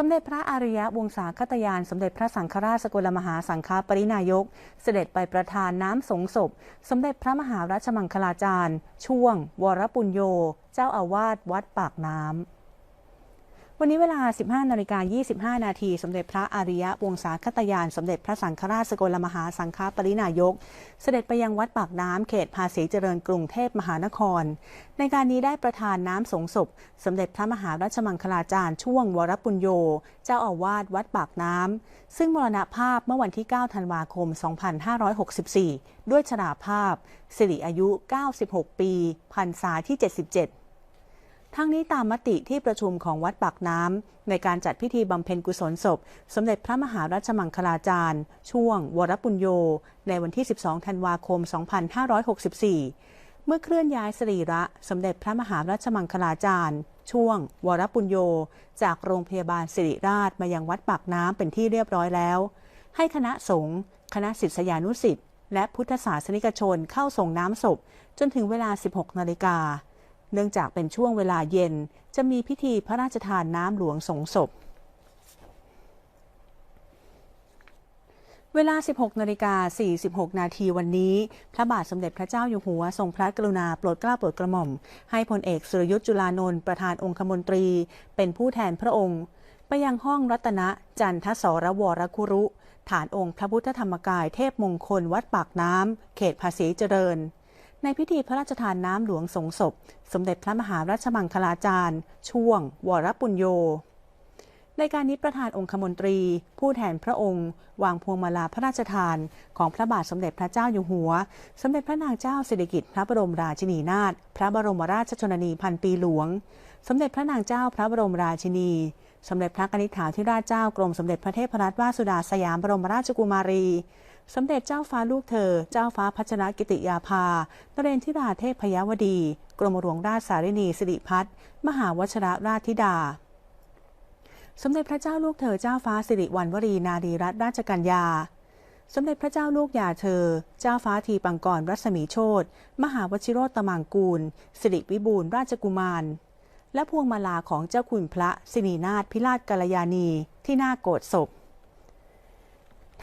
สมเด็จพระอริยวงศาคตยาน สมเด็จพระสังฆราชสกลมหาสังฆปรินายก เสด็จไปประทานน้ำสงศพ สมเด็จพระมหาราชมังคลาจารย์ ช่วง วรปุญโย เจ้าอาวาสวัดปากน้ำ วันนี้เวลา 15 นาฬิกา 25 นาที สมเด็จพระอริยวงศาคตยาน สมเด็จพระสังฆราชสกลมหาสังฆปรินายก เสด็จไปยังวัดปากน้ำเขตภาษีเจริญกรุงเทพมหานคร ในการนี้ได้ประทานน้ำสงศพ สมเด็จพระมหาราชมังคลาจารย์ช่วงวรปุญโย เจ้าอาวาสวัดปากน้ำซึ่งมรณภาพเมื่อวันที่ 9 ธันวาคม 2564 ด้วยชราภาพ สิริอายุ 96 ปีพรรษาที่ 77 ทั้งนี้ตามมติที่ประชุมของวัดปากน้ำในการจัดพิธีบำเพ็ญกุศลศพ สมเด็จพระมหาราชมังคลาจารย์ ช่วง วรปุญโย ในวันที่ 12 ธันวาคม 2564 เมื่อเคลื่อนย้ายสรีระ สมเด็จพระมหาราชมังคลาจารย์ ช่วง วรปุญโย จากโรงพยาบาลสิริราชมายังวัดปากน้ำเป็นที่เรียบร้อยแล้ว ให้คณะสงฆ์คณะศิษยานุศิษย์และพุทธศาสนิกชนเข้าส่งน้ำศพ จนถึงเวลา 16 นาฬิกา เนื่องจากเป็นช่วงเวลาเย็นจะมีพิธีพระราชทานน้ำหลวงสงศพ เวลา 16นาฬิกา46 นาทีวันนี้ พระบาทสมเด็จพระเจ้าอยู่หัว ทรงพระกรุณาโปรดเกล้าโปรดกระหม่อม ให้พลเอกสุรยุทธ์จุลานนท์ประธานองคมนตรี เป็นผู้แทนพระองค์ ไปยังห้องรัตนะจันทสรวรคุรุ ฐานองค์พระพุทธธรรมกายเทพมงคลวัดปากน้ำเขตภาษีเจริญ ในพิธีพระราชทานน้ำหลวงสงศพ สมเด็จพระมหาราชมังคลาจารย์ ช่วง วรปุญโย ในการนี้ประธานองคมนตรี ผู้แทนพระองค์ วางพวงมาลาพระราชทาน ของพระบาทสมเด็จพระเจ้าอยู่หัว สมเด็จพระนางเจ้าสิริกิติ์พระบรมราชินีนาถพระบรมราชชนนีพันปีหลวง สมเด็จพระนางเจ้าพระบรมราชินีสมเด็จพระกนิษฐาธิราชเจ้ากรมสมเด็จพระเทพรัตนราชสุดาสยามบรมราชกุมารี สมเด็จเจ้าฟ้าลูกเธอ เจ้าฟ้าพัชรกิติยาภานเรนทิราเทพพยวดี กรมหลวงราชสารินีสิริพัฒน์มหาวชรราชธิดา สมเด็จพระเจ้าลูกเธอเจ้าฟ้าสิริวัณวรีนารีรัตนราชกัญญา สมเด็จพระเจ้าลูกยาเธอ เจ้าฟ้าทีปังกรรัศมีโชตมหาวชิโรตมังกูล สิริวิบูลราชกุมาร และพวงมาลาของเจ้าคุณพระสินีนาถพิราชกัลยาณี ที่หน้าโกรธศพ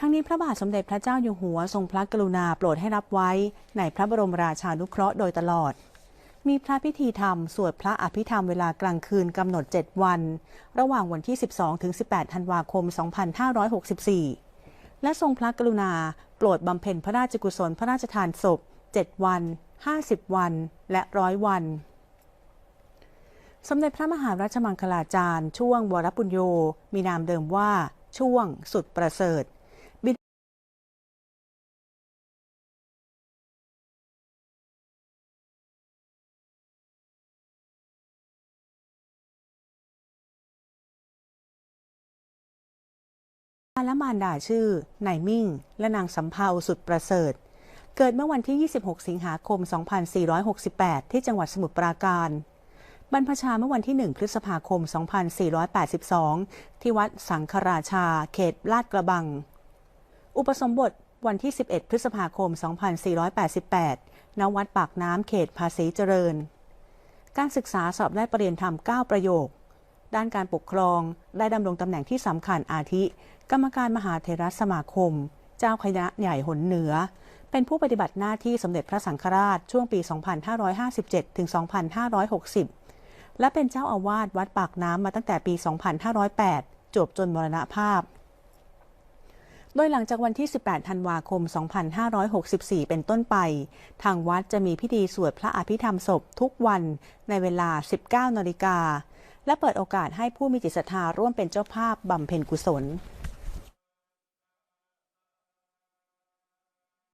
ทั้งนี้พระบาทสมเด็จพระเจ้าอยู่หัวทรงพระกรุณาโปรดให้รับไว้ในพระบรมราชานุเคราะห์โดยตลอด มีพระพิธีธรรม สวดพระอภิธรรมเวลากลางคืนกำหนด 7 วัน ระหว่างวันที่ 12 ถึง 18 ธันวาคม 2564 และทรงพระกรุณาโปรดบำเพ็ญพระราชกุศลพระราชทานศพ 7 วัน 50 วัน และร้อยวัน สมเด็จพระมหาราชมังคลาจารย์ ช่วงวรปุญโยมีนามเดิมว่า ช่วงสุดประเสริฐ และมารดาชื่อนายมิ่ง และนางสำเภาสุดประเสริฐ เกิดเมื่อวันที่ 26 สิงหาคม 2468 ที่จังหวัดสมุทรปราการ บรรพชาเมื่อวันที่ 1 พฤษภาคม 2482 ที่วัดสังฆราชา เขตลาดกระบัง อุปสมบทวันที่ 11 พฤษภาคม 2488 ณ วัดปากน้ำเขตภาษีเจริญ การศึกษาสอบได้ประเรียนธรรม 9 ประโยค ด้านการปกครองได้ดำรงตำแหน่งที่สำคัญอาทิ กรรมการมหาเทรสมาคม เจ้าคณะใหญ่หนเหนือ เป็นผู้ปฏิบัติหน้าที่สมเด็จพระสังฆราชช่วงปี 2557 ถึง 2560 และเป็นเจ้าอาวาสวัดปากน้ำมาตั้งแต่ปี 2508 จบจนมรณภาพ โดยหลังจากวันที่ 18 ธันวาคม 2564 เป็นต้นไป ทางวัดจะมีพิธีสวดพระอภิธรรมศพทุกวันในเวลา 19นาฬิกาและเปิดโอกาสให้ผู้มีจิตศรัทธาร่วมเป็นเจ้าภาพบำเพ็ญกุศล